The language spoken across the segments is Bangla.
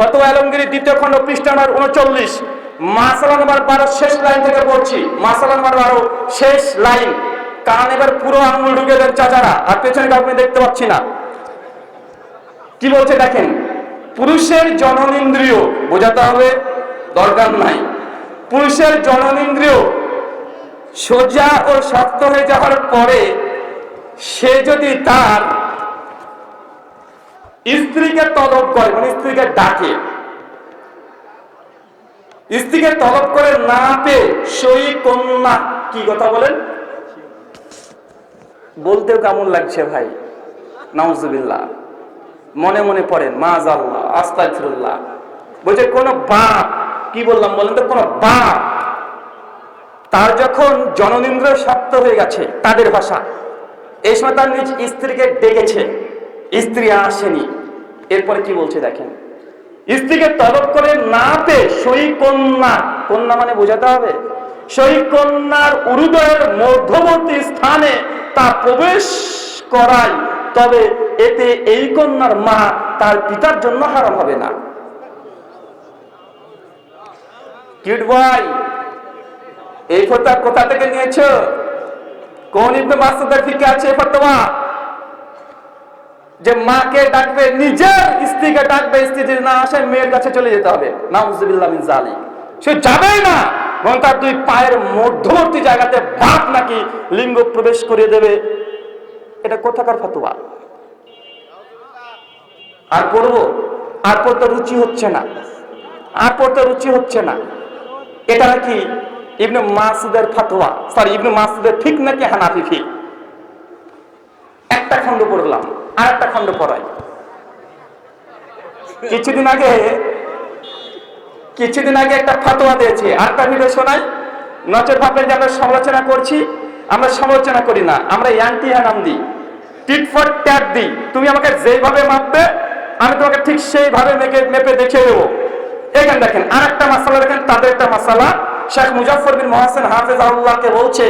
ফতোয়া আলমগীর দ্বিতীয় খণ্ড পৃষ্ঠা নম্বর উনচল্লিশ। মাসালা নম্বর বারো, শেষ লাইন থেকে পড়ছি। মাসালা নম্বর বারো, শেষ লাইন। কারণ এবার পুরো আঙুল ঢুকে দেন চাচারা, আর পেছনে কাউকে দেখতে পাচ্ছি না। কি বলছে দেখেন, পুরুষের জননেন্দ্রিয়, বোঝাতে হবে, দরকার নাই। পুরুষের জননেন্দ্রিয় সোজা ও শক্ত হয়ে যাওয়ার পরে সে যদি তার স্ত্রীকে তলব করে মানে স্ত্রীকে ডাকে। স্ত্রীকে তলব করে না পেয়ে সই কন্যা, কি কথা বলেন? বলতেও কেমন লাগছে ভাই? নাউজুবিল্লাহ। মনে মনে পড়েন মাজ আল্লাহ আস্তাগফিরুল্লাহ। বলছে, কোন বাপ, কি বললাম বলেন তো, কোন বাপ তার যখন জননিন্দ্র শক্ত হয়ে গেছে, তাদের ভাষা, এই সময় তার নিজ স্ত্রীকে ডেকেছে। স্ত্রী আসেনি। এরপরে কি বলছে দেখেন। স্ত্রীকে তলব করে না পেয়ে সই কন্যা। কন্যা মানে বোঝাতে হবে। সই কন্যার উরুদয়ের মধ্যবর্তী স্থানে তা প্রবেশ করায়, তবে এতে এই কন্যার মা তার পিতার জন্য হারাম হবে না। বয়, এই ফতোয়া কোথা থেকে নিয়েছ? কোন ইবনে মাসুদের ফিকে আছে ফতোয়া? যে মাকে ডাকবে, নিজের স্ত্রীকে ডাকবে, স্ত্রী যদি না আসে, মেয়ের কাছে চলে যেতে হবে। নাউজুবিল্লাহ মিন সে যাবেই না এবং তার দুই পায়ের মধ্যবর্তী জায়গাতে বাপ নাকি লিঙ্গ প্রবেশ করিয়ে দেবে। এটা কোথাকার ফতোয়া? আর পড়ব আর পড়তে রুচি হচ্ছে না। আর পড়তে রুচি হচ্ছে না। এটা নাকি ইবনে মাসুদের ফতোয়া? সরি, ইবনে মাসুদের ঠিক নাকি হানাফি ঠিক একটা খণ্ড পড়লাম। আর একটা খণ্ড পড়াই। কিছুদিন আগে কিছুদিন আগে একটা ফতোয়া দিয়েছে। আরেকটা ভিডিও শোনাই। নচর ভাবলেন যে আমরা সমালোচনা করছি, আমরা সমালোচনা করি না, আমরা অ্যান্টি নাম দিই। টিট ফর ট্যাট দিই। তুমি আমাকে যেইভাবে মাপবে, আমি তোমাকে ঠিক সেইভাবে মেপে মেপে দেখিয়ে দেবো। এখানে দেখেন আর একটা মাসালা দেখেন, তাদের একটা মাসালা। শেখ মুজাফর বিন মহাসেন হাফেজ আল্লাহকে বলছে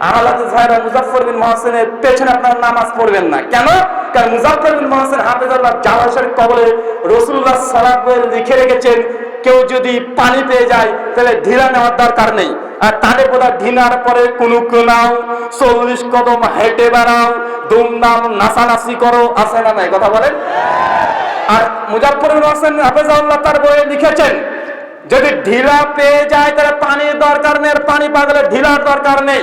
আহলাদ জাহেরা মুজাফর পেছনে নামাজ পড়বেন না। কেন? মুজাফর লিখে রেখেছেন, কেউ যদি পানি পেয়ে যায়, তাহলে ঢিলা নেওয়ার দরকার নেই। আর তাদের বোধ ঢিনার পরে কোনো নাও, চল্লিশ কদম হেঁটে বেড়াও, দুমদাম নাচানাচি করো, আছে না নাই? কথা বলেন? আর মুজাফরুল হোসেন হাফেজাউল্লাহ তার বইয়ে লিখেছেন, যদি ঢিলা পেয়ে যায়, তাহলে পানির দরকার নেই পানি পাগলে ঢিলার দরকার নেই।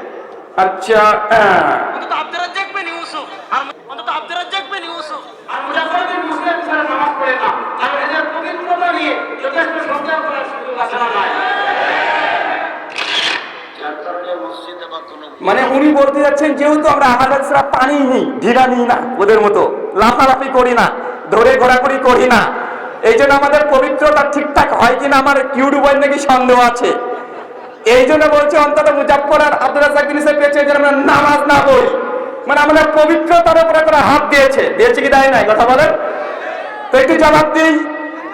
আচ্ছা হ্যাঁ। অন্তত আব্দুর রাজ্জাক বিন ইউসুফ। আর অন্তত আব্দুর রাজ্জাক ইউসুফ। আর মুজাফর বিন মুসলিম ছাড়া নামাজ পড়ে না। আর এদের পবিত্রতা নিয়ে যথেষ্ট সন্দেহ করার সুযোগ আছে না নাই? যার কারণে মসজিদে বা কোনো মানে উনি বলতে যাচ্ছেন যেহেতু আমরা আহাদাত ছাড়া পানি নিই ঢিলা নিই না ওদের মতো। লাফালাফি করি না ধরে ঘোরাঘুরি করি না। এই জন্য আমাদের পবিত্রতা ঠিকঠাক হয় কিনা আমার ইউটিউবের নাকি সন্দেহ আছে। এই জন্য বলছে অন্তত মুজাফর আর আব্দুল রাজাক বিন পেয়েছে যে আমরা নামাজ না পড়ি। মানে আমাদের পবিত্রতার উপরে তারা হাত দিয়েছে। দিয়েছে কি দেয় নাই? কথা বলেন। তো একটু জবাব দিই।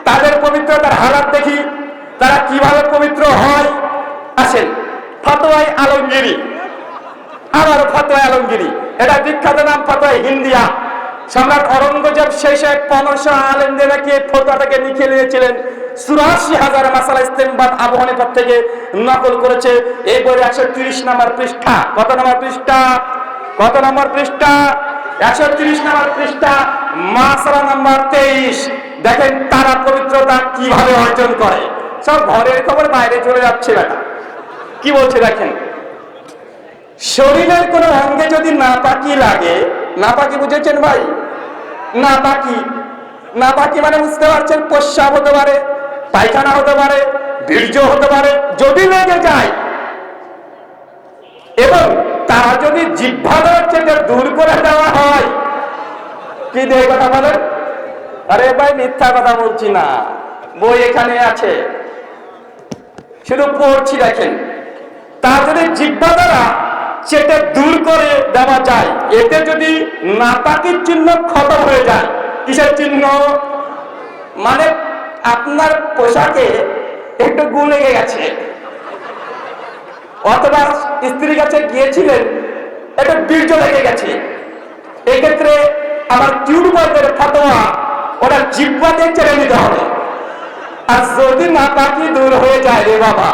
তাদের পবিত্রতার হালাত দেখি। তারা কীভাবে পবিত্র হয়? আসেন, ফতোয়াই আলমগিরি। আবার ফতোয়া আলমগিরি। এটা বিখ্যাত নাম ফতোয়া হিন্দিয়া। সম্রাট অরঙ্গজেব শেষে পনেরোশো আলেমদের নাকি ফতোয়াটাকে লিখে নিয়েছিলেন। চুরাশি হাজার মাসালা ইস্তেমবাদ আবু থেকে নকল করেছে। এই বইয়ের একশো তিরিশ নম্বর পৃষ্ঠা। কত নম্বর পৃষ্ঠা? কত নম্বর পৃষ্ঠা? একশো তিরিশ নম্বর পৃষ্ঠা, মাসালা নম্বর তেইশ। দেখেন, তারা পবিত্রতা কীভাবে অর্জন করে? সব ঘরের খবর বাইরে চলে যাচ্ছে বেটা। কি বলছে দেখেন? শরীরের কোনো অঙ্গে যদি না নাপাকি লাগে না নাপাকি বুঝেছেন ভাই? নাপাকি। নাপাকি মানে বুঝতে পারছেন প্রস্রাব হতে পারে পায়খানা হতে পারে, বীর্য হতে পারে, যদি লেগে যায়। এবং তারা যদি থেকে দূর করে দেওয়া হয়, কি দিয়ে কথা বলেন? আরে ভাই, মিথ্যা কথা বলছি না। বই এখানে আছে। শুধু পড়ছি দেখেন। তা যদি জিব্বা দ্বারা সেটা দূর করে দেওয়া যায়, এতে যদি নাপাকির চিহ্ন খতম হয়ে যায়, কিসের চিহ্ন? মানে আপনার পোশাকে একটু গু লেগে গেছে। অথবা স্ত্রীর কাছে গিয়েছিলেন, একটা বীর্য লেগে গেছে। এক্ষেত্রে আমার টিউবওয়েলের ফটোয়া ওটা জিব্বা দিয়ে ছেড়ে নিতে হবে। আর যদি না পাকি দূর হয়ে যায় রে বাবা,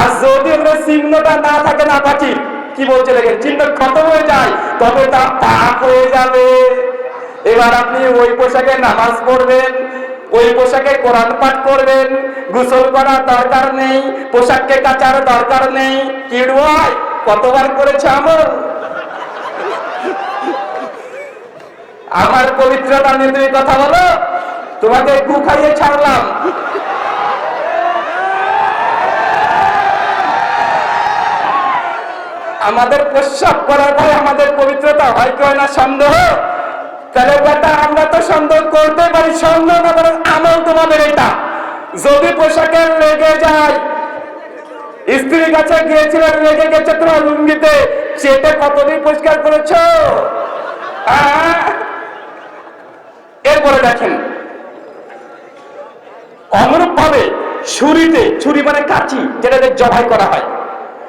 আর যদি ওখানে চিহ্নটা না থাকে, না পাকি কি বলছে দেখেন, চিহ্ন খতম হয়ে যায়, তবে তা পাক হয়ে যাবে। এবার আপনি ওই পোশাকে নামাজ পড়বেন ওই পোশাকে কোরআন পাঠ করবেন, গোসল করার দরকার নেই, পোশাককে কাচার দরকার নেই। কিড়ুয়ায় কতবার করেছে আমল? আমার পবিত্রতা নিয়ে তুমি কথা বলো, তোমাকে গু খাইয়ে ছাড়লাম। আমাদের প্রস্রাব করার পরে আমাদের পবিত্রতা হয় কেউ না সন্দেহ? তাহলে আমরা তো সন্দেহ করতে পারি সন্দেহ না বরং আমল তোমাদের এটা যদি পোশাকে লেগে যায়, স্ত্রীর কাছে গিয়েছিলেন, লেগে গেছে তোমার লুঙ্গিতে, সেটা কতদিন পরিষ্কার করেছ? এরপরে দেখেন অনুরূপ ভাবে ছুরিতে, ছুরি মানে কাঁচি যেটা দিয়ে জবাই করা হয়।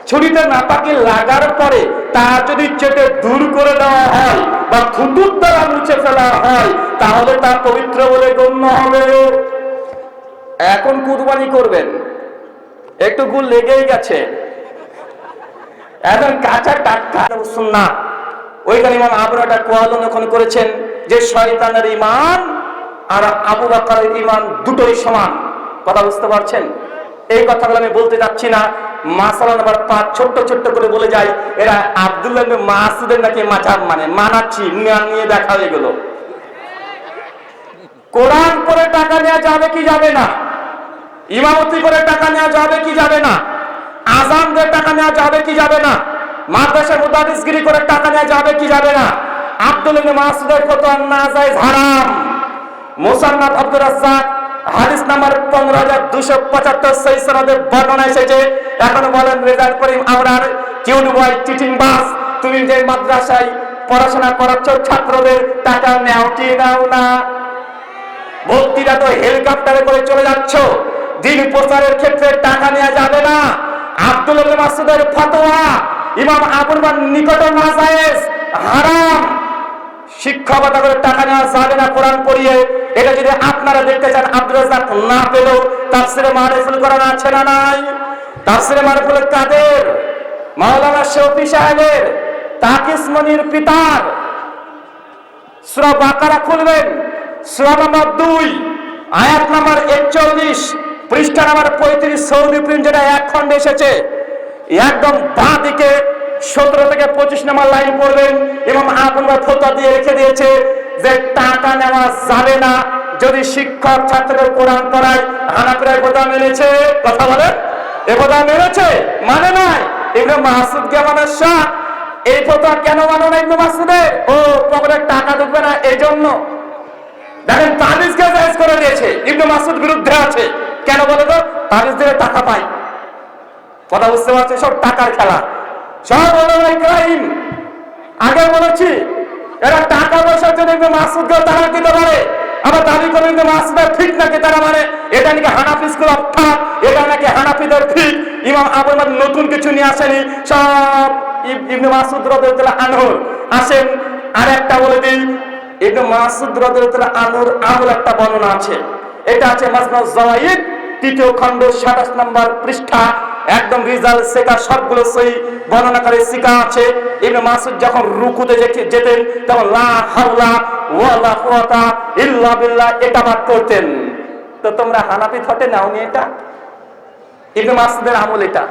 ছুরিতে নাপাকি লাগার পরে তা যদি চেটে দূর করে দেওয়া হয় বা থুতুর দ্বারা মুছে ফেলা হয়, তাহলে তা পবিত্র বলে গণ্য হবে। এখন কুরবানি করবেন। একটু গুল লেগেই গেছে। এখন কাঁচা টাটকা। না ওইখানে ইমাম আবরাটা কোয়ালন এখন করেছেন যে শয়তানের ইমান আর আবু বাকারের ইমান দুটোই সমান। কথা বুঝতে পারছেন? এই কথাগুলো আমি বলতে যাচ্ছি না। মাসালা নাম্বার পাঁচ, ছোট্ট ছোট্ট করে বলে যাই। এরা আব্দুল্লাহ মাসুদের নাকি মাঝাব মানে মানাচ্ছি না- নিয়ে দেখা হয়ে গেল। কোরআন করে টাকা নেওয়া যাবে কি যাবে না? ইমামতি করে টাকা নেওয়া যাবে কি যাবে না? আজান দিয়ে টাকা নেওয়া যাবে কি যাবে না? মাদ্রাসার মুদারিসগিরি করে টাকা নেওয়া যাবে কি যাবে না? আব্দুল মাসুদের ফতোয়া না যায় হারাম। মুসান্নাদ আব্দুর রাজ্জাক, হাদিস নাম্বার পনেরো হাজার দুশো পঁচাত্তর সেই সনদের বর্ণনা এসেছে। এখন বলেন রেজাল্ট করিম, আমরার কিউড বয় চিটিং বাস, তুমি যে মাদ্রাসায় পড়াশোনা করাচ্ছ, ছাত্রদের টাকা নেও কি নাও না? ভক্তিরা তো হেলিকপ্টারে করে চলে যাচ্ছ। দিন প্রচারের ক্ষেত্রে টাকা নেওয়া যাবে না। আব্দুল মাসুদের ফতোয়া, ইমাম আবুল নিকট না হারাম। শিক্ষকতা করে টাকা নেওয়া যাবে না কোরআন পড়িয়ে, এটা যদি আপনারা দেখতে চান আব্দুল রাজ্জাক না পেলেও তাফসিরে মারিফুল কোরআন আছে না নাই? তাফসিরে মারিফুল কাদের? মাওলানা শফি সাহেবের, তাকিস মনির পিতার। সূরা বাকারা খুলবেন, সূরা নাম্বার দুই, আয়াত নাম্বার একচল্লিশ, পৃষ্ঠা নাম্বার পঁয়ত্রিশ, সৌদি প্রিন্ট যেটা এক খন্ডে এসেছে, একদম বাঁ দিকে সতেরো থেকে পঁচিশ নাম্বার লাইন পড়বেন এবং আপনার ফোতা দিয়ে রেখে দিয়েছে যে টাকা নেওয়া যাবে না। যদি শিক্ষক ছাত্রদের কোরআন পড়ায় হানাপিরায় কথা মেনেছে কথা বলে এ কথা মেনেছে মানে নাই। এগুলো মাসুদ গেমানের শাহ। এই ফতোয়া কেন মানো না ইবনে মাসুদের ও পকেটে টাকা ঢুকবে না এই জন্য দেখেন তাবিজকে জায়েজ করে দিয়েছে? ইবনে মাসুদ বিরুদ্ধে আছে। কেন বলে তো? তাবিজ দিলে টাকা পাই। কথা বুঝতে পারছে সব টাকার খেলা। আগে বলেছি, এরা টাকা পয়সার জন্য ইবনে মাসুদকে তারা দিতে পারে, আবার দাবি করে ইবনে মাসুদের ঠিক নাকি তারা মানে? এটা নাকি হানাফি স্কুল অফ থট এটা নাকি হানাফিদের ঠিক? ইমাম মাদ নতুন কিছু নিয়ে আসেনি, সব ইব- ইবনে মাসুদ রাদিয়াল্লাহু আনহুর। আসেন আর একটা বলে দিই, ইবনে মাসুদ রাদিয়াল্লাহু আনহুর আমল একটা বর্ণনা আছে। এটা আছে মাজমাউ জাওয়াইদ তৃতীয় খণ্ড 27 নম্বর পৃষ্ঠা, একদম রিজাল সেকা সবগুলো সই করে শিকা আছে। ইবনে মাসুদ যখন রুকুতে যেতেন, তখন লা হাওলা ওয়ালা কুওয়াতা ইল্লা বিল্লাহ, এটা পাঠ করতেন তো তোমরা হানাফি থটে নাওনি এটা? ইবনে মাসুদের আমল এটা।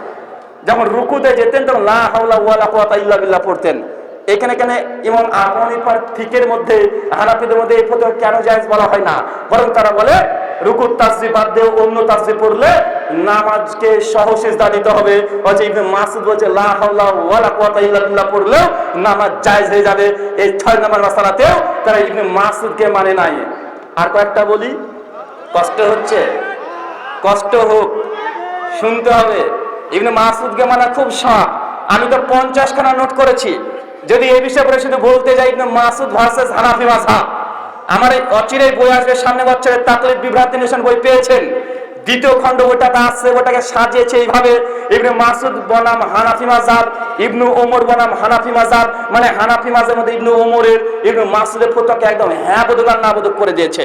যখন রুকুতে যেতেন, তখন লা হাওলা ওয়ালা কুওয়াতা ইল্লা বিল্লাহ পড়তেন। এখানে কেন ইমাম আবু হানিফার ফিকের মধ্যে, হানাফিদের মধ্যে এই ফতোয়া কেন জায়েজ বলা হয় না? বরং তারা বলে রুকুত তাসবি বাদ দিয়ে অন্য তাসবি পড়লে নামাজকে সহসিজদা দিতে হবে। হচ্ছে ইবনে মাসুদ বলছে, লা হাওলা ওয়ালা কুওয়াতা ইল্লা বিল্লাহ পড়লেও নামাজ জায়েজ হয়ে যাবে। এই ছয় নম্বর মাসালাতেও তারা ইবনে মাসুদকে মানে নাই। আর কয়েকটা বলি। কষ্ট হচ্ছে। কষ্ট হোক, শুনতে হবে। ইবনে মাসুদকে মানা খুব শখ। আমি তো পঞ্চাশ খানা নোট করেছি। যদি এই বিষয়ে পরে শুধু বলতে যাই মাসুদ ভার্সেস হানাফি মাযহাব, আমার এই অচিরেই বই আসবে, সামনে বছরের তাকলিদ বিভ্রান্তি নিশন বই পেয়েছেন। দ্বিতীয় খণ্ড ওটাতে আসছে ওটাকে সাজিয়েছে এইভাবে। ইবনে মাসুদ বনাম হানাফি মাযহাব, ইবনু ওমর বনাম হানাফি মাযহাব মানে হানাফি মাযহাবের মধ্যে ইবনু ওমরের, ইবনু মাসুদের ফতোয়াকে একদম হ্যাঁ বোধক আর না বোধক করে দিয়েছে।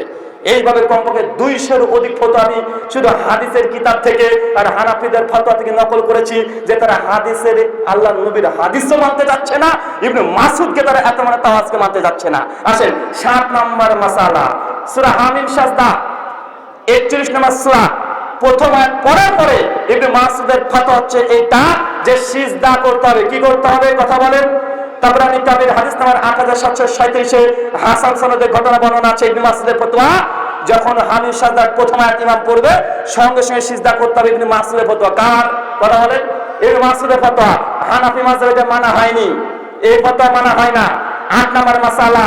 এইভাবে কমপক্ষে দুইশোর অধিক ফটো আমি শুধু হাদিসের কিতাব থেকে আর হানাফিদের ফতোয়া থেকে নকল করেছি যে তারা হাদিসের আল্লাহ নবীর হাদিসও মানতে যাচ্ছে না, ইবনে মাসুদকে তারা এত মানে তাওয়াজকে মানতে যাচ্ছে না। আসেন, সাত নম্বর মাসালা, সূরা হামিম সাজদা, একচল্লিশ নম্বর সূরা, প্রথম পড়ার পরে ইবনে মাসুদের ফতোয়া হচ্ছে এটা যে সিজদা করতে হবে। কি করতে হবে? কথা বলেন। তাবরানি কাবির হাদিস নাম্বার আট হাজার সাতশো সাঁত্রিশে হাসান সনদের ঘটনা বর্ণনা আছে, ইবনে মাসুদের ফতোয়া। যখন হামিদ সাজদার প্রথম আয়াত ইমাম পড়বে, সঙ্গে সঙ্গে সিজদা করতে হবে ইবনে মাসুদের ফতোয়া। কার? কথা বলেন। ইবনে মাসুদের ফতোয়া। হানাফি এটা মানা হয়নি। এই ফতোয়া মানা হয় না। আট নাম্বার মাসালা।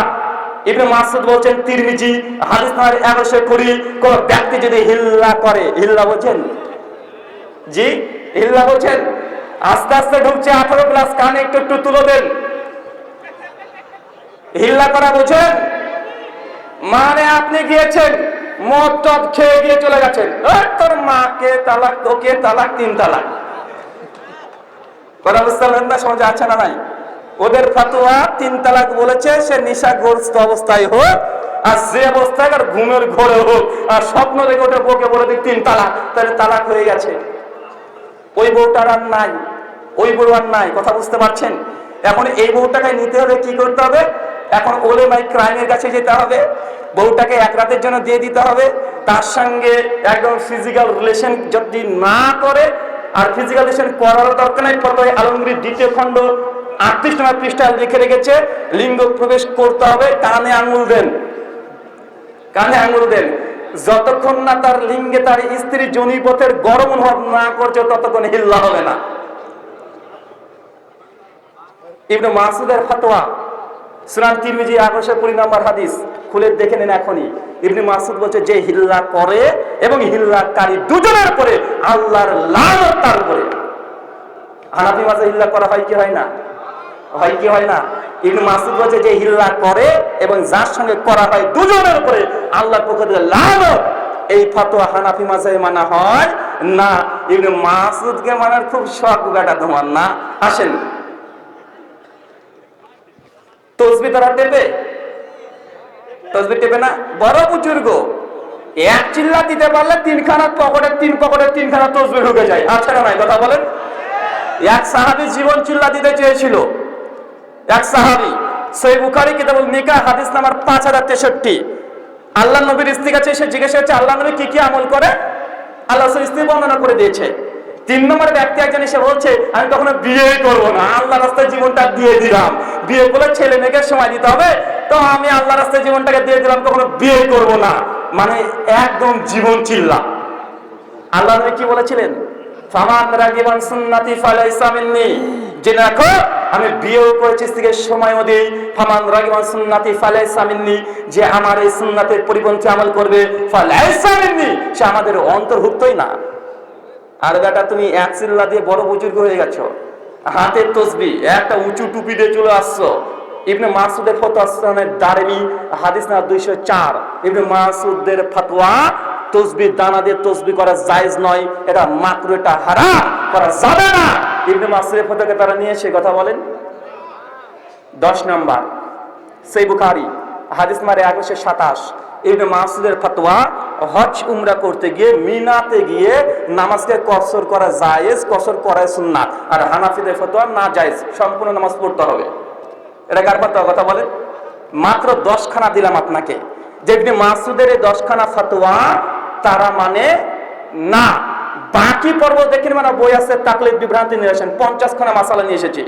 ইবনে মাসুদ বলছেন, তিরমিজি, হাদিস নাম্বার এগারোশো কুড়ি, কোন ব্যক্তি যদি হিল্লা করে, হিল্লা বলছেন? জি, হিল্লা বলছেন? আস্তে আস্তে ঢুকছে, আঠারো প্লাস কানে একটু একটু তুলে দেন। হিল্লা করা বোঝেন? মানে আপনি গিয়েছেন, মদ টদ খেয়ে গিয়ে চলে গেছেন। তোর মাকে তালাক, তোকে তালাক, তিন তালাক। কথা বুঝতে পারলেন না সমাজে আছে না নাই? ওদের ফাতোয়া তিন তালাক বলেছে, সে নিশাগ্রস্ত অবস্থায় হোক, আর যে অবস্থায় আর ঘুমের ঘোরে হোক, আর স্বপ্ন দেখে ওটা বউকে বলে দিক, তিন তালাক। তাহলে তালাক হয়ে গেছে। ওই বউটার আর নাই, ওই বউ আর নাই, কথা বুঝতে পারছেন? এখন এই বউটাকে নিতে হলে কি করতে হবে? এখন ওলে মাই ক্রাইমের কাছে যেতে হবে। বউটাকে এক রাতের জন্য দিয়ে দিতে হবে। তার সঙ্গে একদম ফিজিক্যাল রিলেশন যদি না করে, আর ফিজিক্যাল রিলেশন করার দরকার নাই ফটোয় আলমগীর, দ্বিতীয় খণ্ড আটত্রিশ নম্বর পৃষ্ঠায় লিখে রেখেছে, লিঙ্গ প্রবেশ করতে হবে, কানে আঙুল দেন। কানে আঙুল দেন। যতক্ষণ না তার লিঙ্গে তার স্ত্রী জনিপথের গরম অনুভব না করছে, ততক্ষণ হিল্লা হবে না। ইবনে মাসুদের ফাতোয়া। সুনান তিরমিজি আঠারোশো কুড়ি নম্বর হাদিস। খুলে দেখে নেন এখনই। ইবনে মাসুদ বলছে, যে হিল্লা করে এবং হিল্লাকারী দুজনের পরে আল্লাহর লানত তার উপরে। হানাফি মাঝে হিল্লা করা হয় কি হয় না? হয় কি হয় না? ইবনে মাসুদ বলছে, যে হিল্লা করে এবং যার সঙ্গে করা হয় দুজনের উপরে আল্লাহর পক্ষ থেকে লানত। এই ফতোয়া হানাফি মাঝে মানা হয়। না, ইবনে মাসুদকে মানার খুব শখ বেটা তোমার না। আসেন। তসবি তারা টেপে? তসবি টেপে না? বড় বুজুর্গ। এক চিল্লা দিতে পারলে তিনখানা পকেটে তিন পকেটে তিনখানা তসবি ঢুকে যায়। আচ্ছা না নাই কথা বলেন? এক সাহাবি জীবন চিল্লা দিতে চেয়েছিল। এক সাহাবি, সেই বুখারি কিতাবুল নিকা হাদিস নাম্বার পাঁচ হাজার তেষট্টি। আল্লাহ নবীর স্ত্রী কাছে এসে জিজ্ঞাসা হচ্ছে আল্লাহ নবী কি কি আমল করে? আল্লাহ স্ত্রী বর্ণনা করে দিয়েছে। তিন নম্বর ব্যক্তি একজন এসে বলছে, আমি কখনো বিয়ে করব না আল্লাহ রাস্তায় জীবনটা দিয়ে দিলাম। বিয়ে করলে ছেলে মেয়েকে সময় দিতে হবে, তো আমি আল্লাহ রাস্তায় জীবনটাকে দিয়ে দিলাম, কখনো বিয়ে করব না। মানে একদম জীবন চিল্লা। আল্লাহ কি বলেছিলেন? যে আমি স্ত্রীকে সময়ও দিই। রাগিবান যে আমার এই করবে সে আমাদের অন্তর্ভুক্তই না। আর বেটা, তুমি এক চিল্লা দিয়ে বড় বুজুর্গ হয়ে গেছো। হাতের তসবি, একটা উঁচু টুপি দিয়ে চলে আসছো। ইবনে মাসুদের ফতোয়া সুনানের দারেমি, হাদিস না দুইশো চার। ইবনে মাসুদের ফতোয়া, তসবি দানা দিয়ে তসবি করা জায়েজ নয়, এটা মাত্র এটা হারাম, করা যাবে না। ইবনে মাসুদের ফতোয়াকে তারা নিয়ে এসে কথা বলেন। দশ নাম্বার, সেই বুখারি, হাদিস মারে একুশে সাতাশ। ইবনে মাসুদের ফতোয়া, হজ উমরা করতে গিয়ে মিনাতে গিয়ে নামাজকে কসর করা জায়েজ, কসর করায় সুন্নাত। আর হানাফিদের ফতোয়া না জায়েজ, সম্পূর্ণ নামাজ পড়তে হবে। এটা কার ফতোয়া? কথা বলেন। মাত্র দশখানা দিলাম আপনাকে। যে ইবনে মাসুদের এই দশখানা ফতোয়া, তারা মানে না। বাকি পর্ব দেখেন মানে বই আছে, তাকলিদ, বিভ্রান্তি নিয়ে আসেন পঞ্চাশ খানা মাসালা নিয়ে এসেছি।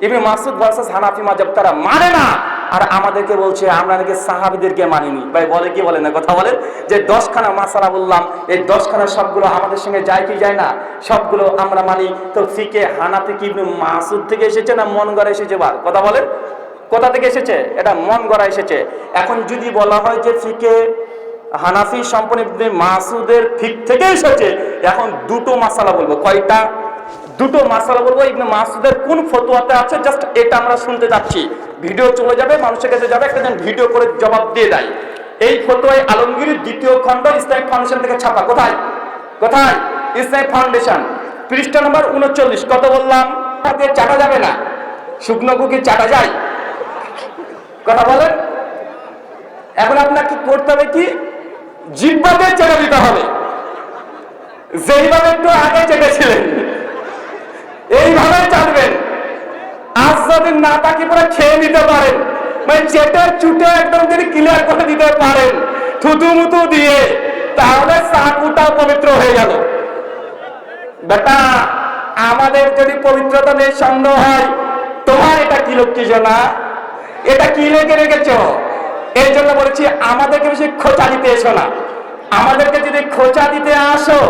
ইবনে মাসুদ ভার্সাস হানাফি মাজাব তারা মানে না। আর আমাদেরকে বলছে, আমরা নাকি সাহাবিদেরকে মানিনি। ভাই, বলে কি বলে না? কথা বলেন। যে দশখানা মাসালা বললাম, এই দশখানা সবগুলো আমাদের সঙ্গে যায় কি যায় না? সবগুলো আমরা মানি। তো ফিকে হানাফি কি মাসুদ থেকে এসেছে না মন গড়া এসেছে বার কথা বলেন। কোথা থেকে এসেছে? এটা মন গড়া এসেছে। এখন যদি বলা হয় যে ফিকে হানাফি ইবনে মাসুদের ফিক থেকে এসেছে, এখন দুটো মাসালা বলব। কয়টা? দুটো মাসালা বলব। ইবনে মাসুদের কোন ফতোয়াতে আছে? জাস্ট এটা আমরা শুনতে যাচ্ছি ভিডিও চলে যাবে, মানুষের কাছে যাবে, একটা যেন ভিডিও করে জবাব দিয়ে দেয়। এই ফতোয়ায় আলমগীর দ্বিতীয় খণ্ড, ইসলামিক ফাউন্ডেশন থেকে ছাপা। কোথায়? কোথায়? Islamic foundation. পৃষ্ঠা নম্বর উনচল্লিশ। কত বললাম? চাটা যাবে না। শুকনো কুকি চাটা যায়। কথা বলেন। এখন আপনাকে করতে হবে কি? জিব্বাতে চেড়ে দিতে হবে। যেইভাবে একটু আগে চেটেছিলেন এইভাবে চাটবেন আজ যদি না তাকে পুরো খেয়ে নিতে পারেন। মানে চেটে চুটে একদম যদি ক্লিয়ার করে দিতে পারেন থুতু মুতু দিয়ে, তাহলে চাকুটা পবিত্র হয়ে গেল বেটা, আমাদের যদি পবিত্রতা নিয়ে সন্দেহ হয়, তোমার এটা কি লক্ষ্মী না এটা কি লেগে রেখেছ? এই জন্য বলেছি, আমাদেরকে বেশি খোঁচা দিতে এসো না। আমাদেরকে যদি খোঁচা দিতে আসো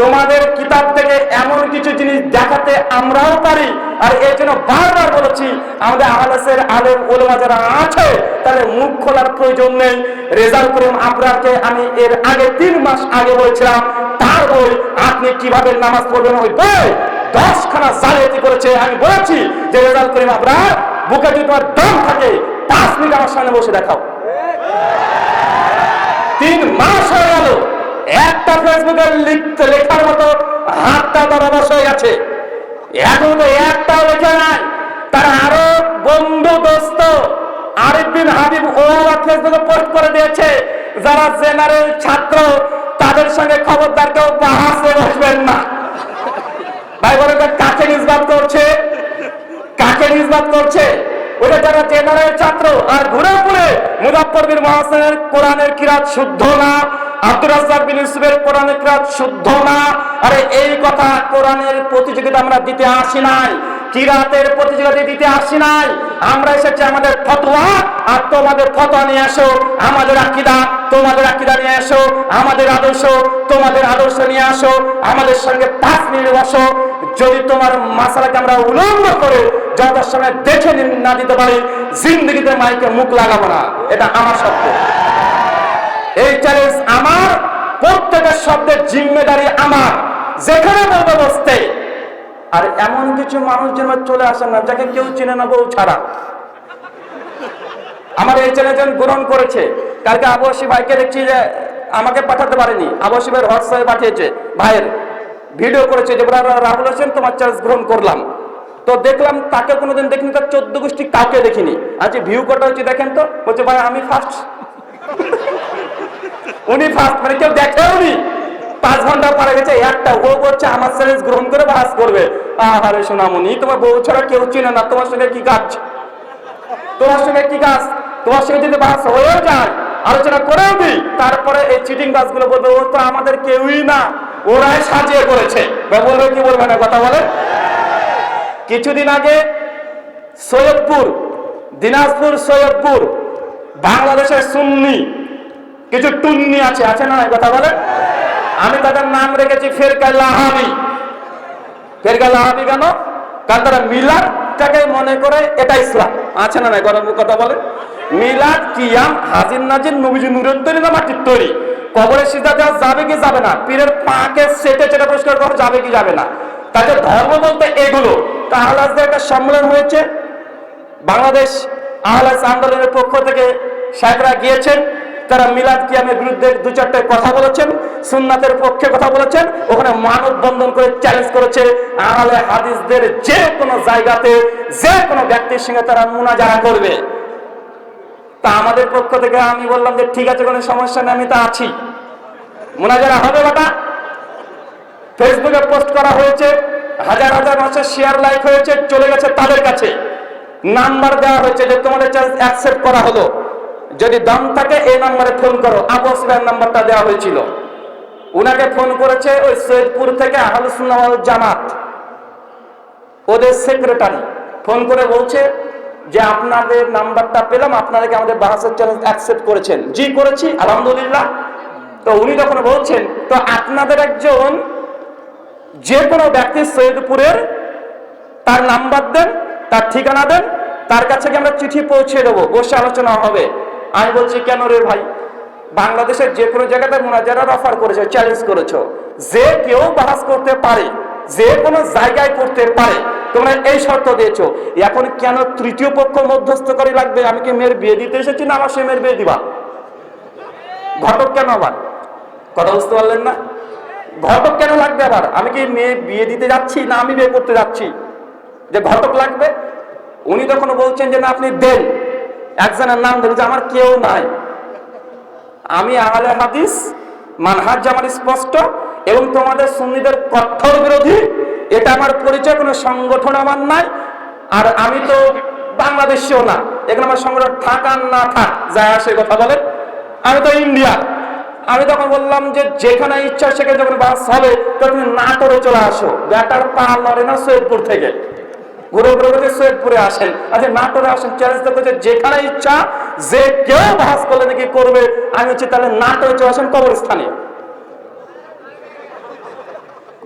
তোমাদের কিতাব থেকে এমন কিছু জিনিস দেখাতে আমরাও পারি। আর এই জন্য বারবার বলেছি, আমাদের আহলাসের আলেম ওলমা যারা আছে তাহলে মুখ খোলার প্রয়োজন নেই। রেজাল্ট করিম আবরারকে আমি এর আগে তিন মাস আগে বলছিলাম, তার বই আপনি কীভাবে নামাজ পড়বেন? ওই বই দশখানা জালিয়াতি করেছে। আমি বলেছি যে রেজাল্ট করিম আবরার, বুকে যদি তোমার দম থাকে, পাঁচ মিনিট আমার সামনে বসে দেখাও। তিন মাস হয়ে গেল। একটা ফেসবুকে লিখতে, লেখার মতো হাতটা তার হয়ে গেছে। এখন তো একটাও লেখা নাই। তার আরও বন্ধু দোস্ত আরিফ বিন হাবিব ও ফেসবুকে পোস্ট করে দিয়েছে, যারা জেনারেল ছাত্র, তাদের সঙ্গে খবরদার কেউ বাহাসে বসবেন না। ভাই বলেন তো কাকে নিষ্পাত করছে? কাকে নিষ্পাত করছে? ওটা যারা জেনারেল ছাত্র আর ঘুরে ঘুরে মুজাফর বিন কোরআনের কিরাত শুদ্ধ না, আব্দুর রাজ্জাক বিন ইউসুফের কোরআনের কিরাত শুদ্ধ না, আরে এই কথা কোরআনের প্রতিযোগিতা আমরা দিতে আসি নাই, কিরাতের প্রতিযোগিতা দিতে আসি নাই। আমরা এসেছি আমাদের ফতোয়া, আর তোমাদের ফতোয়া নিয়ে আসো আমাদের আকিদা, তোমাদের আকিদা নিয়ে আসো আমাদের আদর্শ, তোমাদের আদর্শ নিয়ে আসো, আমাদের সঙ্গে পাঁচ মিনিট বসো যদি তোমার মাসালাকে আমরা উলঙ্গ করে যথার সময় দেখে না দিতে পারি, জিন্দগিতে মাইকে মুখ লাগাবো না। এটা আমার শব্দ। এই চ্যালেঞ্জ আমার, প্রত্যেকের শব্দের জিম্মেদারি আমার। যেখানে বলব বসতে আর এমন কিছু মানুষ যেন চলে আসে না, যাকে কেউ চিনে না বউ ছাড়া। আমার এই চ্যালেঞ্জ গ্রহণ করেছে। কালকে আবহাসী ভাইকে দেখছি যে আমাকে পাঠাতে পারেনি। আবহাসী ভাইয়ের হোয়াটসঅ্যাপে পাঠিয়েছে, ভাইয়ের। ভিডিও করেছে যে রাহুল হোসেন, তোমার চ্যালেঞ্জ গ্রহণ করলাম। তো দেখলাম তাকে কোনোদিন দেখিনি, তার চোদ্দ গোষ্ঠী কাউকে দেখিনি। আজকে ভিউ কটা হচ্ছে দেখেন তো, বলছে, ভাই, আমি ফার্স্ট উনি ফার্স্ট মানে কেউ দেখেও নি পাঁচ ঘণ্টা পরে গেছে একটা ও করছে, আমার চ্যালেঞ্জ গ্রহণ করে বাস করবে। আহারে সোনামণি, তোমার বউ ছাড়া কেউ চিনে না, তোমার সঙ্গে কি কাজ? তোমার সঙ্গে কি কাজ? তোমার সঙ্গে যদি বাস হয়েও যায়, আলোচনা করেও দিই, তারপরে এই চিটিং বাসগুলো বলবে, ও তো আমাদের কেউই না। ওরাই সাজিয়ে করেছে। বলবে কি বলবে না কথা বলে কিছুদিন আগে সৈয়দপুর, দিনাজপুর সৈয়দপুর, বাংলাদেশের সুন্নি, কিছু টুন্নি আছে আছে না কথা বলে আমি তাদের নাম রেখেছি ফেরকা লাহাবি ফেরকা লাহাবি কেন? কারণ তারা মিলাদটাকে মনে করে, এটা ইসলাম। আছে না না কথা বলে মিলাদ, কিয়াম, হাজির নাজির, নবীজি নুরের তৈরি না মাটির তৈরি? কবরে সিধা দেওয়া যাবে কি যাবে না? পীরের পাকে সেটে চেটে পরিষ্কার করা যাবে কি যাবে না? তাতে ধর্ম বলতে এগুলো। তাহলে একটা সম্মেলন হয়েছে। বাংলাদেশ আহলাস আন্দোলনের পক্ষ থেকে সাহেবরা গিয়েছেন। তারা মিলাদ, কিয়ামের বিরুদ্ধে দু চারটে কথা বলেছেন, সুন্নাতের পক্ষে কথা বলেছেন, ওখানে মানব বন্ধন করে চ্যালেঞ্জ করেছে আহলে হাদিসদের যে কোনো জায়গাতে যে কোনো ব্যক্তির সঙ্গে তারা মুনাজারা করবে। তা আমাদের পক্ষ থেকে আমি বললাম যে, ঠিক আছে, কোনো সমস্যা নেই, আমি তা আছি। মুনাজারা হবে বাটা। ফেসবুকে পোস্ট করা হয়েছে, হাজার হাজার মানুষের শেয়ার লাইক হয়েছে, চলে গেছে তাদের কাছে। নাম্বার দেওয়া হয়েছে যে, তোমাদের চ্যালেঞ্জ অ্যাকসেপ্ট করা হলো। যদি দাম থাকে, এই নাম্বারে ফোন করো। আবু আসিফের নাম্বারটা দেওয়া হয়েছিল। উনাকে ফোন করেছে ওই সৈয়দপুর থেকে আহলুসুন্নাহ ওয়াল জামাত। ওদের সেক্রেটারি ফোন করে বলছে যে আপনাদের নাম্বারটা পেলাম আপনারা কি আমাদের বাহাসের চ্যালেঞ্জ অ্যাকসেপ্ট করেছেন। জি, করেছি, আলহামদুলিল্লাহ। তো উনি তখন বলছেন, তো আপনাদের একজন যে কোনো ব্যক্তি সৈয়দপুরের, তার নাম্বার দেন, তার ঠিকানা দেন, তার কাছে কি আমরা চিঠি পৌঁছে দেবো, বসে আলোচনা হবে। আমি বলছি, কেন রে ভাই? বাংলাদেশের যে কোনো জায়গাতে মোনাজারার অফার করেছ চ্যালেঞ্জ করেছ। যে কেউ বাহাস করতে পারে, যে কোনো জায়গায় করতে পারে তোমরা এই শর্ত দিয়েছ। এখন কেন তৃতীয় পক্ষ মধ্যস্থকারী লাগবে? আমি কি মেয়ের বিয়ে দিতে এসেছি না আমার সে মেয়ের বিয়ে দিবা? ঘটক কেন আবার? কথা বুঝতে পারলেন না? ঘটক কেন লাগবে আবার? আমি কি মেয়ে বিয়ে দিতে যাচ্ছি না আমি বিয়ে করতে যাচ্ছি? যে ঘটক লাগবে? উনি তখন বলছেন যে না, আপনি দেন। একজনের নাম ধরে যে আমার কেউ নাই। আমি আহলে হাদিস, মানহাজ আমার স্পষ্ট এবং তোমাদের সুন্নিদের কঠোর বিরোধী। এটা আমার পরিচয়, কোনো সংগঠন আমার নাই, আর আমি তো বাংলাদেশেও না। এখানে আমার সংগঠন থাক আর না থাক, যায় আসে কথা বলেন। আমি তো ইন্ডিয়া আমি তখন বললাম যে যেখানে ইচ্ছা সেখানে যখন বাস হবে, তখন নাটোরে চলে আসো। ব্যাটার পা লড়ে না সৈয়দপুর থেকে। ঘুরে ঘুরে ঘুরে সৈয়দপুরে আসেন। আচ্ছা নাটোরে আসেন। চ্যালেঞ্জ তো করছে যেখানে ইচ্ছা, যে কেউ বাস করলে নাকি করবে। আমি হচ্ছে তাহলে নাটোরে চলে আসেন কবরস্থানে।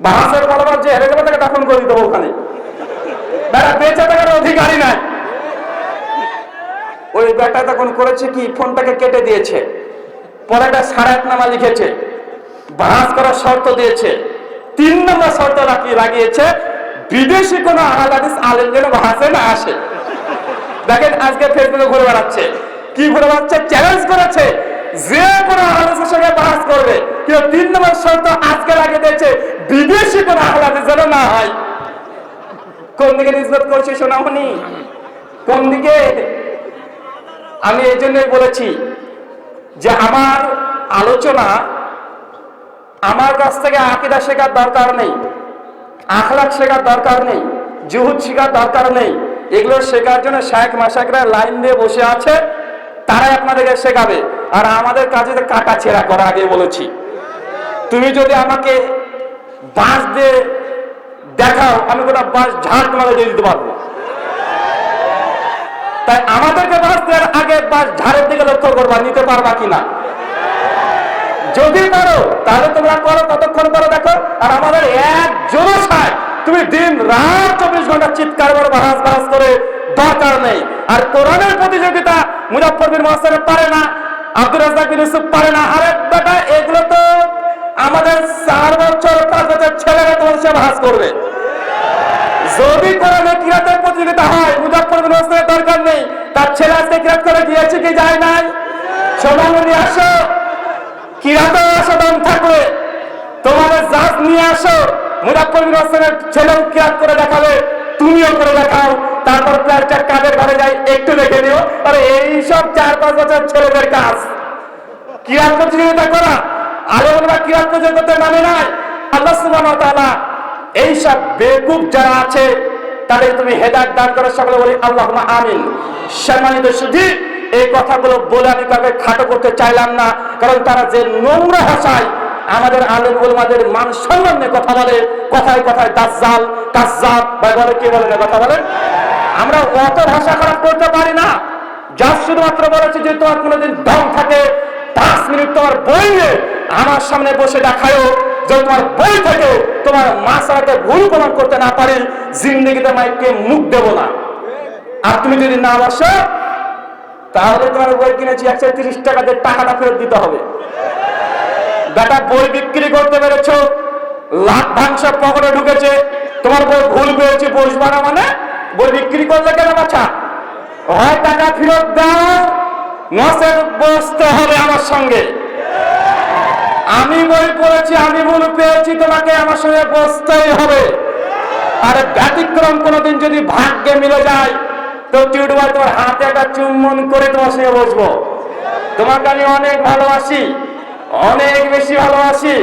বাহাসের বলবার যে হেরে গেলে তাকে দাফন করে দিতে ওখানে। বেটা, বেঁচে থাকার অধিকারী নাই। ওই বেটা তখন করেছে কি, ফোনটাকে কেটে দিয়েছে। পরে একটা আট নামা লিখেছে। বাহাস করার শর্ত দিয়েছে। তিন নম্বর শর্ত লাগিয়ে লাগিয়েছে, বিদেশি কোনো আহাদিস আলেম যেন বাহাসে না আসে। দেখেন আজকে ফেসবুকে ঘুরে বেড়াচ্ছে। কি ঘুরে বেড়াচ্ছে? চ্যালেঞ্জ করেছে। যে কোনো আহলাদের সঙ্গে বাহাস করবে। কিন্তু তিন নম্বর শর্ত আজকে লাগিয়ে দিয়েছে, বিদেশি কোনো আহলাদের যেন না হয়। কোন দিকে নিষ্পত করছে সোনামণি? কোন দিকে? আমি এই জন্যই বলেছি যে আমার আলোচনা, আমার কাছ থেকে আকিদা শেখার দরকার নেই আখলাক শেখার দরকার নেই, জুহুদ শেখার দরকার নেই। এগুলো শেখার জন্য শায়েক মাসাকরা লাইন দিয়ে বসে আছে। তারাই আপনাদেরকে শেখাবে। আর আমাদের কাজে কাটা ছেঁড়া করা আগে বলেছি। তুমি যদি আমাকে বাঁশ দিয়ে দেখাও, আমি গোটা বাঁশ ঝাড় তোমাকে দিয়ে দিতে পারব। তাই আমাদেরকে বাঁশ দেওয়ার আগে বাঁশ ঝাড়ের দিকে লক্ষ্য করবা, নিতে পারবা কিনা। যদি পারো, তাহলে তোমরা করো, ততক্ষণ করো, দেখো। আর আমাদের এক জনসায় তুমি দিন রাত চব্বিশ ঘণ্টা চিৎকার করে বাহাস বাহাস করে দরকার নেই। আর কোরআনের প্রতিযোগিতা মুজাফর বিন পারে না আব্দুল রাজাক বিন ইউসুফ পারে না। আরে বেটা, এগুলো তো আমাদের চার বছর, পাঁচ বছর ছেলেরা তোমার সে ভাস করবে। যদি কোরআনে কিরাতের প্রতিযোগিতা হয় মুজাফর বিন দরকার নেই। তার ছেলে আজকে কিরাত করে গিয়েছে কি যায় নাই? সোনামণি আসো কিরাতে আসো, দম থাকবে। তোমাদের জাত নিয়ে আসো। মুজাফর বিন ছেলেও কিরাত করে দেখাবে, তুমিও করে দেখাও। তারপর প্লাস্টার কাদের ঘরে যাই একটু দেখে নিও। আর এই সব চার পাঁচ বছর ছেলেদের কাজ। কিরাত প্রতিযোগিতা করা কিরাত করতে মানে নাই। আল্লাহ বেকুব যারা আছে, তাদের তুমি দান করো, সকলে বলি আমিন। সম্মানিত এই কথাগুলো বলে আমি কাউকে খাটো করতে চাইলাম না, কারণ তারা যে নোংরা ভাষায় আমাদের আলেম উলমাদের মান সম্মান কথা বলে, কথায় কথায় দাজ্জাল, কাজ্জাব, বা বলে কি বলে কথা আমরা অত ভাষা খারাপ করতে পারি না। যা শুধুমাত্র বলেছে যে তোমার কোনোদিন দম থাকে, পাঁচ মিনিট তোমার বই আমার সামনে বসে দেখায়ও যে তোমার বই থেকে তোমার মাসাকে ভুল প্রমাণ করতে না পারি, জিন্দগিতে মাইককে মুখ দেব না। আর তুমি যদি না বসো, তাহলে তোমার বই কিনেছি একশো তিরিশ টাকা দিয়ে টাকাটা ফেরত দিতে হবে। বেটা, বই বিক্রি করতে পেরেছ, লাখ ভাংসা পকেটে ঢুকেছে, তোমার বই ভুল পেয়েছে বসবা না মানে বই বিক্রি করলে কেন বাছা? হয় টাকা ফেরত দাও, নসের বসতে হবে আমার সঙ্গে। আমি বই পড়েছি, আমি ভুল পেয়েছি, তোমাকে আমার সঙ্গে বসতেই হবে। আর ব্যতিক্রম কোনোদিন যদি ভাগ্যে মিলে যায়, তো টিউটুবাই তোমার হাতে একটা চুম্বন করে তোমার সঙ্গে বসবো। তোমাকে আমি অনেক ভালোবাসি, অনেক বেশি ভালোবাসি,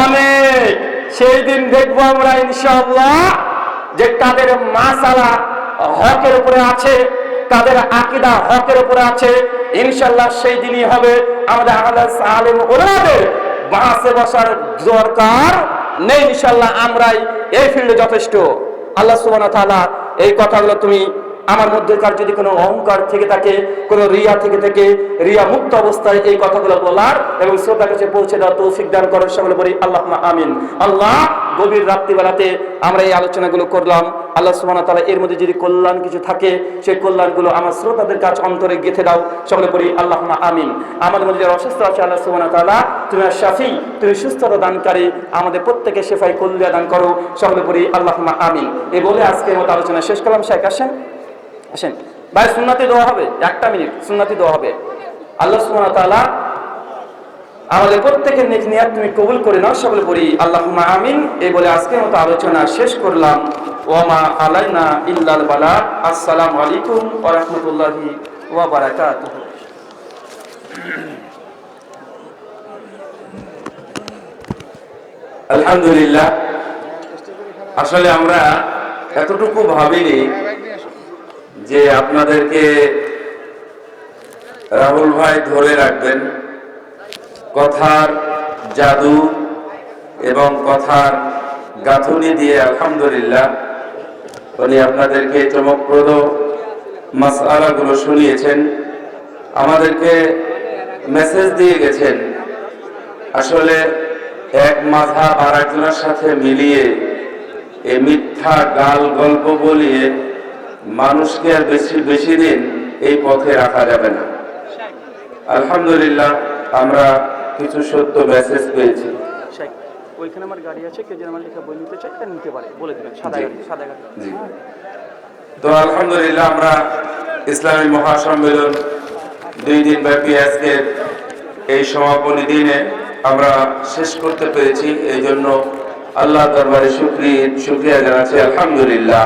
অনেক। সেই দিন দেখব আমরা, ইনশাআল্লাহ। যে কাদের মাসালা হকের উপরে আছে, তাদের আকিদা হকের উপরে আছে ইনশাল্লাহ সেই দিনই হবে আমাদের আলাদা আলেম ওলাদের বাসে বসার দরকার নেই ইনশাল্লাহ আমরাই এই ফিল্ডে যথেষ্ট। আল্লাহ সুবান এই কথাগুলো তুমি আমার মধ্যেকার যদি কোনো অহংকার থেকে থাকে, কোনো রিয়া থেকে থেকে, রিয়া মুক্ত অবস্থায় এই কথাগুলো বলার এবং শ্রোতার কাছে পৌঁছে দেওয়ার তৌফিক দান করার সকলে বলি আল্লাহ আমিন। আল্লাহ গভীর রাত্রিবেলাতে আমরা এই আলোচনাগুলো করলাম। আল্লাহ ওয়া তাআলা এর মধ্যে যদি কল্যাণ কিছু থাকে, সেই কল্যাণগুলো আমার শ্রোতাদের কাছে অন্তরে গেঁথে দাও। সকলে পড়ি আল্লাহুম্মা আমিন। আমাদের মধ্যে যারা অসুস্থ আছে, আল্লাহ ওয়া তাআলা, তুমি আর শাফি, তুমি সুস্থতা দানকারী, আমাদের প্রত্যেকে শেফাই কল্যাণ দান করো। সকলে পড়ি আল্লাহুম্মা আমিন। এই বলে আজকের মতো আলোচনা শেষ করলাম। শেখ আসেন। আসেন। ভাই সুন্নাতি দেওয়া হবে? একটা মিনিট সুন্নাতি দেওয়া হবে। আল্লাহ সুবহানাহু ওয়া তাআলা আমাদের প্রত্যেকের নেক নিয়াত তুমি কবুল করে নাও সকলে পড়ি, আল্লাহুম্মা আমিন। এই বলে আজকের মতো আলোচনা শেষ করলাম। ওয়ামা আলাইনা ইল্লাল বালা। আসসালামু আলাইকুম ওয়া রাহমাতুল্লাহি ওয়া বারাকাতুহু। আলহামদুলিল্লাহ। আসলে আমরা এতটুকু ভাবিনি যে আপনাদেরকে রাহুল ভাই ধরে রাখবেন, কথার জাদু এবং কথার গাঁথুনি দিয়ে আলহামদুলিল্লাহ উনি আপনাদেরকে চমকপ্রদ মাসালাগুলো শুনিয়েছেন, আমাদেরকে মেসেজ দিয়ে গেছেন। আসলে এক মাথা আর একজনের সাথে মিলিয়ে এ মিথ্যা গাল গল্প বলিয়ে মানুষকে আর বেশি বেশি দিন এই পথে রাখা যাবে না। আলহামদুলিল্লাহ আমরা কিছু সত্য মেসেজ পেয়েছি। ওইখানে আমার গাড়ি আছে কে আমার লেখা বই নিতে চাই তা নিতে পারে বলে দিবেন সাদা গাড়ি সাদা গাড়ি। তো আলহামদুলিল্লাহ আমরা ইসলামী মহাসম্মেলন দুই দিন ব্যাপী আজকের এই সমাপনী দিনে আমরা শেষ করতে পেরেছি। এই জন্য আল্লাহ দরবারে শুক্রিয়া শুক্রিয়া জানাচ্ছি। আলহামদুলিল্লাহ।